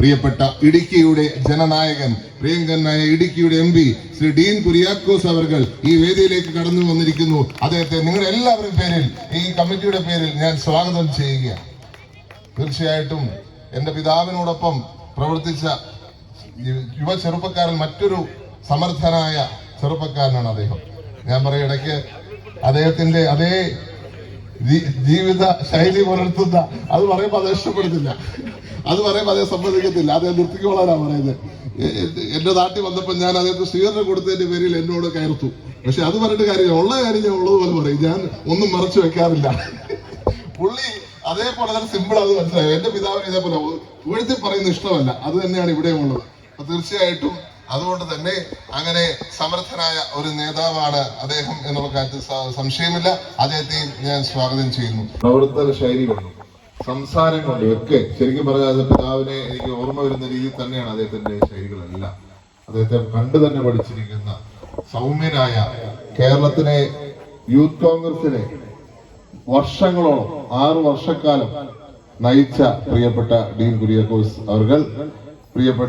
പ്രിയപ്പെട്ട ഇടുക്കിയുടെ ജനനായകൻ പ്രിയങ്കനായ ഇടുക്കിയുടെ എം പി ശ്രീ ഡീൻ കുര്യാക്കോസ് അവർകൾ ഈ വേദിയിലേക്ക് കടന്നു വന്നിരിക്കുന്നു. അദ്ദേഹത്തെ നിങ്ങളുടെ എല്ലാവരുടെ പേരിൽ ഈ കമ്മിറ്റിയുടെ പേരിൽ ഞാൻ സ്വാഗതം ചെയ്യുകയാണ്. തീർച്ചയായിട്ടും എന്റെ പിതാവിനോടൊപ്പം പ്രവർത്തിച്ച യുവ ചെറുപ്പക്കാരൻ മറ്റൊരു സമർത്ഥനായ ചെറുപ്പക്കാരനാണ് അദ്ദേഹം. ഞാൻ പറയും ഇടയ്ക്ക് അദ്ദേഹത്തിന്റെ അതേ ജീവിത ശൈലി പുലർത്തുന്ന അത് പറയുമ്പോൾ അത് ഇഷ്ടപ്പെടുന്നില്ല. അത് പറയുമ്പോൾ അതേ സമ്മതിക്കത്തില്ല. അദ്ദേഹം നിർത്തിക്കോളാനാ പറയുന്നത് എ- എ- എന്റെ നാട്ടിൽ വന്നപ്പോൾ ഞാൻ അദ്ദേഹത്തെ സ്വീകരണം കൊടുത്തതിന്റെ പേരിൽ എന്നോട് കയർത്തു. പക്ഷെ അത് പറഞ്ഞിട്ട് കാര്യമില്ല. ഉള്ള കാര്യം ഞാൻ ഉള്ളതുപോലെ പറയും. ഞാൻ ഒന്നും മറച്ചു വെക്കാറില്ല. പുള്ളി അതേപോലെ തന്നെ സിമ്പിൾ അത് മനസ്സിലായി. എന്റെ പിതാവിന് ഇതേപോലെ ഉയർത്തി പറയുന്ന ഇഷ്ടമല്ല. അത് തന്നെയാണ് ഇവിടെയും ഉള്ളത്. അപ്പൊ തീർച്ചയായിട്ടും അതുകൊണ്ട് തന്നെ അങ്ങനെ സമർത്ഥനായ ഒരു നേതാവാണ് അദ്ദേഹം എന്നുള്ള കാര്യത്തിൽ സംശയമില്ല. അദ്ദേഹത്തെയും ഞാൻ സ്വാഗതം ചെയ്യുന്നു. പ്രവർത്തന ശൈലി സംസാരം കൊണ്ട് ഒക്കെ. ശരിക്കും പറഞ്ഞാൽ അത് പിതാവിനെ എനിക്ക് ഓർമ്മ വരുന്ന രീതിയിൽ തന്നെയാണ് അദ്ദേഹത്തിന്റെ ശൈലികളെല്ലാം. അദ്ദേഹത്തെ കണ്ടു തന്നെ പഠിച്ചിരിക്കുന്ന സൗമ്യനായ കേരളത്തിലെ യൂത്ത് കോൺഗ്രസിനെ വർഷങ്ങളോളം ആറ് വർഷക്കാലം നയിച്ച പ്രിയപ്പെട്ട ഡീൻ കുര്യാക്കോസ് അവർ പ്രിയപ്പെട്ട